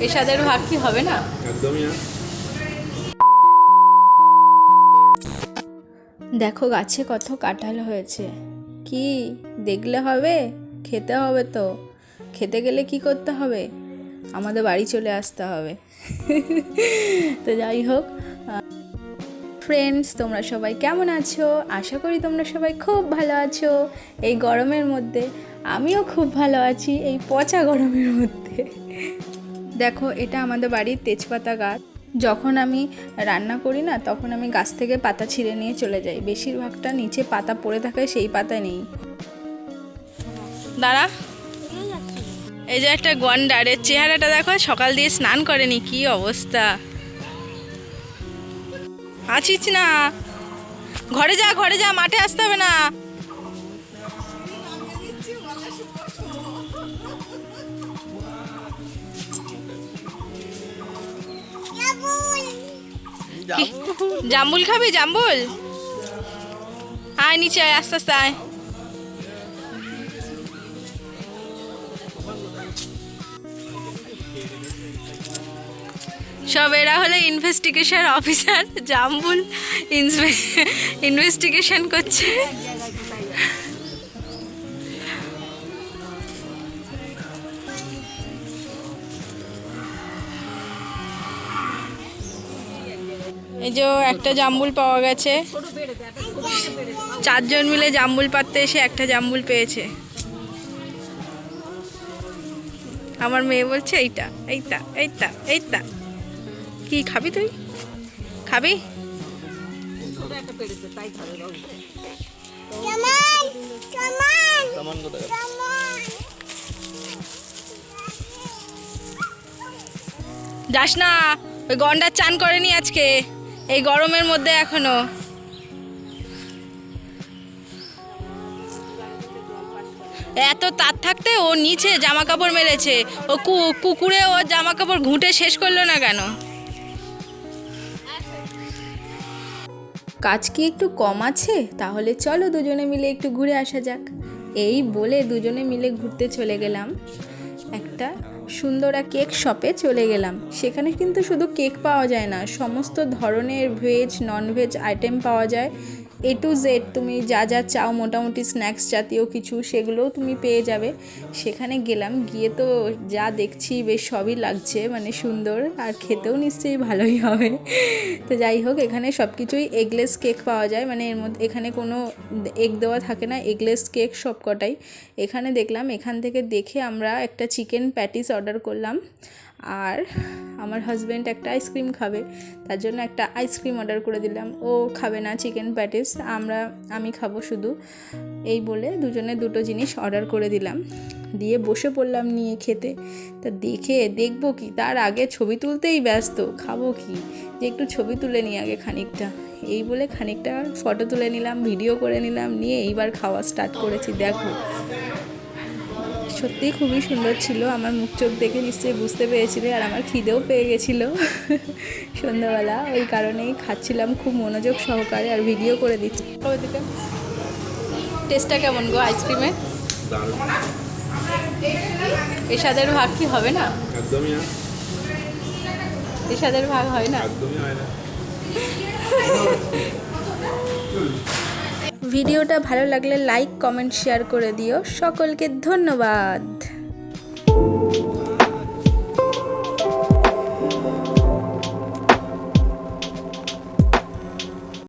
এসাদের ভাগ কি হবে না? একদমই না। দেখো গাছে কত কাঁঠাল হয়েছে। কি? দেখলে হবে? খেতে হবে তো। খেতে গেলে কি করতে হবে? আমাদের বাড়ি চলে আসতে হবে। তো যাই হোক ফ্রেন্ডস তোমরা সবাই কেমন আছো? আশা করি তোমরা সবাই খুব ভালো আছো। এই গরমের মধ্যে আমিও খুব ভালো আছি এই পচা গরমের মধ্যে। দেখো, এটা আমাদের বাড়ির তেজপাতা গাছ। যখন আমি রান্না করি না, তখন আমি গাছ থেকে পাতা ছিঁড়ে নিয়ে চলে যাই। বেশিরভাগটা নিচে পাতা পড়ে থাকে সেই পাতা নেই। দাঁড়া। এই যে একটা গন্ডার এর চেহারাটা দেখো, সকাল দিয়ে স্নান করেনি, কি অবস্থা। আছিস না। ঘরে যা ঘরে যা, মাঠে আসতে হবে না। জাম্বুল খাবি? জাম্বুল আয় নিচে আয় আস্তে আস্তে আয়। সব এরা হলো ইনভেস্টিগেশন অফিসার জাম্বুল ইনভেস্টিগেশন করছে। এই যে একটা জাম্বুল পাওয়া গেছে। চারজন মিলে জাম্বুল পাততে এসে একটা জাম্বুল পেয়েছে। আমার মেয়ে বলছে, এইটা এইটা এইটা এইটা। কি খাবি তুই? খাবি? যাস না, ওই গন্ডার চান করেনি আজকে। এই গরমের মধ্যে এখনও। এত তার থাকতে ও নিচে জামা কাপড় মেলেছে। ও কুকুরে ও জামা কাপড় ঘুঁটে শেষ করল না কেন? কাজ কি একটু কম আছে? তাহলে চলো দুজনে মিলে একটু ঘুরে আসা যাক। এই বলে দুজনে মিলে ঘুরতে চলে গেলাম। একটা সুন্দর এক কেক শপে চলে গেলাম। সেখানে কিন্তু শুধু কেক পাওয়া যায় না, সমস্ত ধরনের ভেজ নন ভেজ আইটেম পাওয়া যায়। এ টু জেড তুমি যা যা চাও, মোটামুটি স্ন্যাক্স জাতীয় কিছু, সেগুলোও তুমি পেয়ে যাবে। সেখানে গেলাম, গিয়ে তো যা দেখছি বেশ সবই লাগছে মানে সুন্দর, আর খেতেও নিশ্চয়ই ভালোই হবে। তো যাই হোক, এখানে সব কিছুই এগলেস কেক পাওয়া যায় মানে এর মধ্যে, এখানে কোনো এগ দেওয়া থাকে না এগলেস কেক সব কটাই এখানে দেখলাম, এখান থেকে দেখে আমরা একটা চিকেন প্যাটিস অর্ডার করলাম। আর আমার হাজব্যান্ড একটা আইসক্রিম খাবে, তার জন্য একটা আইসক্রিম অর্ডার করে দিলাম। ও খাবে না চিকেন প্যাটিস আমরা, আমি খাব শুধু। এই বলে দুজনে দুটো জিনিস অর্ডার করে দিলাম। দিয়ে বসে পড়লাম নিয়ে খেতে। তা দেখে, দেখব কি, তার আগে ছবি তুলতেই ব্যস্ত, খাব কি? যে একটু ছবি তুলে নিই আগে খানিকটা। এই বলে খানিকটা ফটো তুলে নিলাম ভিডিও করে নিলাম, নিয়ে এইবার খাওয়া স্টার্ট করেছি, দেখো। সত্যিই খুবই সুন্দর ছিল। আমার মুখ চোখ দেখে নিশ্চয়ই বুঝতে পেরেছিলে আর আমার খিদেও পেয়ে গেছিল। সন্ধ্যাবেলা ওই কারণেই খাচ্ছিলাম খুব মনোযোগ সহকারে আর ভিডিও করে দিচ্ছি। টেস্টটা কেমন গো আইসক্রিমের দারুণ। এসাদের ভাগ কি হবে না? একদমই না। এসাদের ভাগ হয় না? একদমই হয় না। ভিডিওটা ভালো লাগলে লাইক কমেন্ট শেয়ার করে দিও। সকলকে ধন্যবাদ।